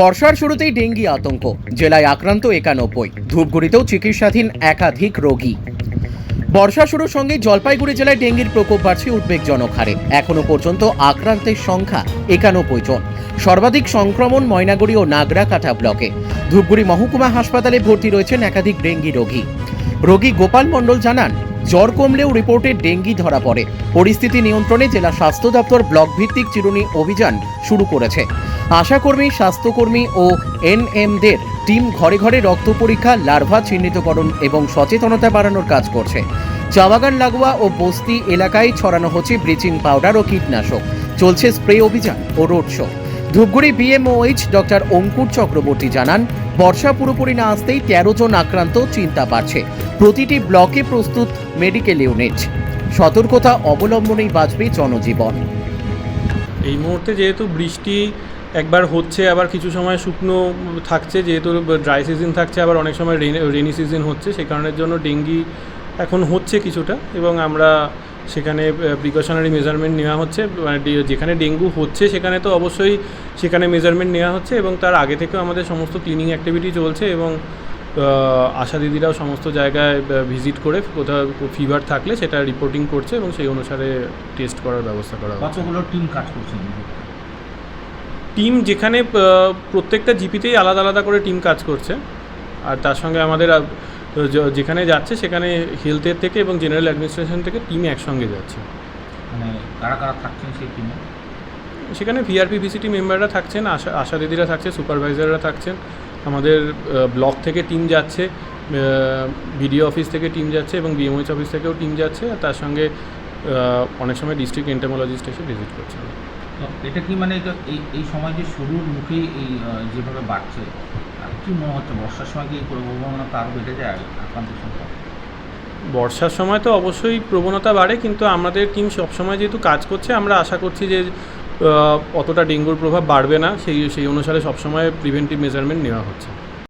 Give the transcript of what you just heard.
বর্ষার শুরুতেই ডেঙ্গি আতঙ্ক, জেলায় আক্রান্ত একানব্বই, ধূপগুড়িতেও চিকিৎসাধীন একাধিক রোগী। বর্ষা শুরুর সঙ্গে জলপাইগুড়ি জেলায় ডেঙ্গির প্রকোপ বাড়ছে উদ্বেগজনক হারে। এখনও পর্যন্ত আক্রান্তের সংখ্যা একানব্বই জন। সর্বাধিক সংক্রমণ ময়নাগুড়ি ও নাগরাকাটা ব্লকে। ধূপগুড়ি মহকুমা হাসপাতালে ভর্তি রয়েছেন একাধিক ডেঙ্গি রোগী। রোগী গোপাল মণ্ডল জানান জ্বর কমলেও রিপোর্টে ডেঙ্গি ধরা পড়ে। পরিস্থিতি নিয়ন্ত্রণে জেলা স্বাস্থ্য দপ্তর ব্লক ভিত্তিক চিরুনি অভিযান শুরু করেছে। আশাকর্মী, স্বাস্থ্যকর্মী ও এনএমদের টিম ঘরে ঘরে রক্ত পরীক্ষা, লার্ভা চিহ্নিতকরণ এবং সচেতনতা বাড়ানোর কাজ করছে। চাবাগান, লাগোয়া ও বস্তি এলাকায় ছড়ানো হচ্ছে ব্লিচিং পাউডার ও কীটনাশক। চলছে স্প্রে অভিযান ও road show. Dhupguri BMOH doctor Ankur Chakraborty জানান, বর্ষা পুরোপুরি না আসতেই তেরো জন আক্রান্ত, চিন্তা বাড়ছে। প্রতিটি ব্লকে প্রস্তুত মেডিকেল ইউনিট। সতর্কতা অবলম্বনেই বাঁচবে জনজীবন। এই মুহূর্তে যেহেতু বৃষ্টি একবার হচ্ছে, আবার কিছু সময় শুকনো থাকছে, যেহেতু ড্রাই সিজন থাকছে, আবার অনেক সময় রেনি সিজন হচ্ছে, সে কারণের জন্য ডেঙ্গি এখন হচ্ছে কিছুটা এবং আমরা সেখানে প্রিকশনারি মেজারমেন্ট নেওয়া হচ্ছে। মানে যেখানে ডেঙ্গু হচ্ছে সেখানে তো অবশ্যই সেখানে মেজারমেন্ট নেওয়া হচ্ছে এবং তার আগে থেকেও আমাদের সমস্ত ক্লিনিং অ্যাক্টিভিটি চলছে এবং আশা দিদিরাও সমস্ত জায়গায় ভিজিট করে কোথাও ফিভার থাকলে সেটা রিপোর্টিং করছে এবং সেই অনুসারে টেস্ট করার ব্যবস্থা করা কতগুলো টিম কাজ করছে? টিম যেখানে প্রত্যেকটা জিপিতেই আলাদা আলাদা করে টিম কাজ করছে। আর তার সঙ্গে আমাদের যেখানে যাচ্ছে সেখানে হেলথের থেকে এবং জেনারেল অ্যাডমিনিস্ট্রেশন থেকে টিম একসঙ্গে যাচ্ছে। মানে কারা কারা থাকছেন সেই টিমে সেখানে ভিআরপি ভিসিটি মেম্বাররা থাকছেন আশা আশা দিদিরা থাকছে সুপারভাইজাররা থাকছেন। আমাদের ব্লক থেকে টিম যাচ্ছে বিডিও অফিস থেকে টিম যাচ্ছে এবং বিএমএইচ অফিস থেকেও টিম যাচ্ছে আর তার সঙ্গে অনেক সময় ডিস্ট্রিক্ট এন্টামোলজিস্ট এসে ভিজিট করছে। এটা কি মানে এই এই সময় যে শুরুর মুখেই এই যেভাবে বাড়ছে কি মনে হচ্ছে বর্ষার সময় কি এই প্রবণতা আরও বেড়ে যায় আক্রান্তের সংখ্যা? বর্ষার সময় তো অবশ্যই প্রবণতা বাড়ে কিন্তু আমাদের টিম সবসময় যেহেতু কাজ করছে আমরা আশা করছি যে অতটা ডেঙ্গুর প্রভাব বাড়বে না। সেই সেই অনুসারে সবসময় প্রিভেন্টিভ মেজারমেন্ট নেওয়া হচ্ছে।